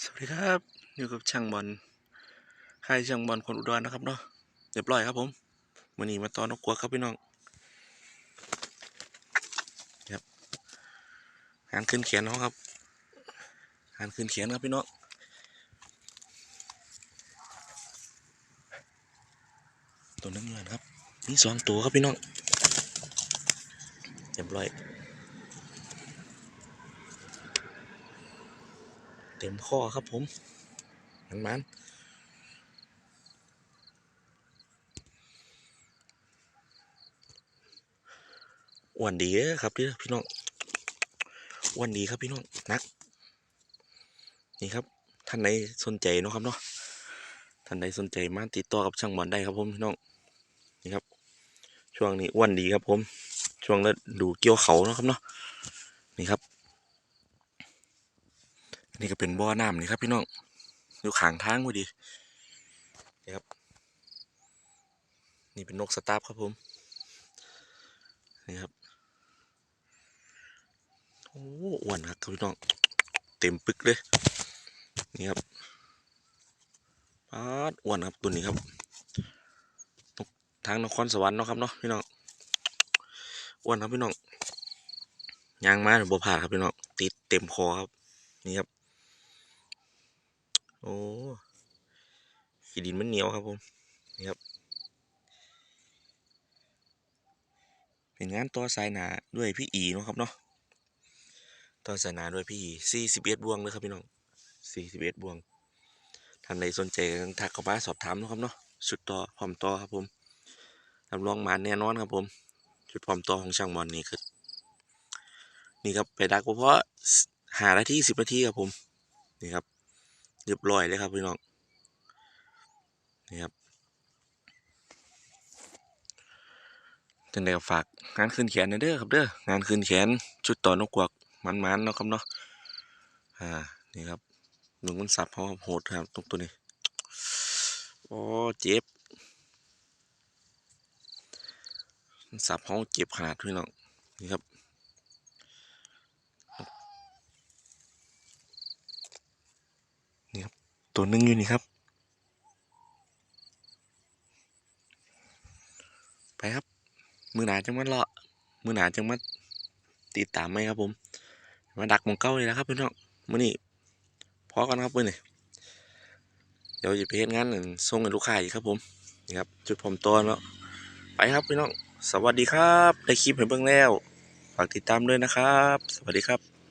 สวัสดีครับ อยู่กับช่างบอลค่ายช่างบอลคนอุดรนะครับเนาะเรียบร้อยครับผมวันนี้มาตอนนกกวักครับพี่น้องครับหานขึ้นเขียนเขาครับหานขึ้นเขียนครับพี่น้องตัวนึงเลยนครับนี่สองตัวครับพี่น้องเรียบร้อย เต็มข้อครับผม มันมันอ้วนดีครับพี่น้องอ้วนดีครับพี่น้องนัก นี่ครับ ท่านใดสนใจเนาะครับเนาะท่านใดสนใจมาติดต่อกับช่างบอลได้ครับผมพี่น้องนี่ครับ ช่วงนี้อ้วนดีครับผม ช่วงฤดูเกี่ยวเขาเนาะครับเนาะนี่ครับ นี่ก็เป็นบ่อน้ำนี่ครับพี่น้องอยู่ขางทางพอดีนี่ครับ นี่เป็นนกสตาร์ฟครับผมนี่ครับโอ้อ้วนครับพี่น้องเต็มปึกเลยนี่ครับปาดอ้วนครับตัวนี้ครับนกทางนครสวรรค์เนาะครับเนาะพี่น้องอ้วนครับพี่น้องยางมาหรือบัวผ่าครับพี่น้องติดเต็มคอครับนี่ครับ โอ้ขี้ดินมันเหนียวครับผม นี่ครับ เป็นงานต่อสายหนาด้วยพี่อีเนาะครับเนาะ ต่อสายหนาด้วยพี่อีสี่สิบเอ็ดบวงเลยครับพี่น้องสี่สิบเอ็ดบวงท่านใดสนใจก็ทักเข้ามาสอบถามนะครับเนาะชุดต่อพร้อมต่อครับผมรับรองมาแน่นอนครับผมชุดพร้อมต่อของช่างบอลนี่คือนี่ครับไปดักเพราะหานาทีสิบนาทีครับผม นี่ครับ เรียบร้อยเลยครับพี่น้องนี่ครับจังไดก็ฝากงานขึ้นแขนเด้อครับเด้องานขึ้นแขนชุดต่อนกกวักมันๆเนาะครับเนาะอ่านี่ครับหนึ่งมันสับเขาโหดครับตรงตัวนี้โอ้เจ็บมันสับเขาเจ็บขนาดพี่น้องนี่ครับ นี่ครับ ตัวหนึงอยู่นี่ครับ ไปครับ มือหนาจังมันเลาะมือหนาจังมาติดตามไหมครับผม มาดักมองเก้าเลยนะครับพี่น้องมื้อนี้พอกันครับมื้อนี้เดี๋ยวจะไปเฮ็ดงานนั่นส่งให้ลูกค้าอีกครับผมนี่ครับ จุดผมตัวแล้วไปครับพี่น้องสวัสดีครับ ได้คลิปให้เบิ่งแล้ว ฝากติดตามด้วยนะครับ สวัสดีครับ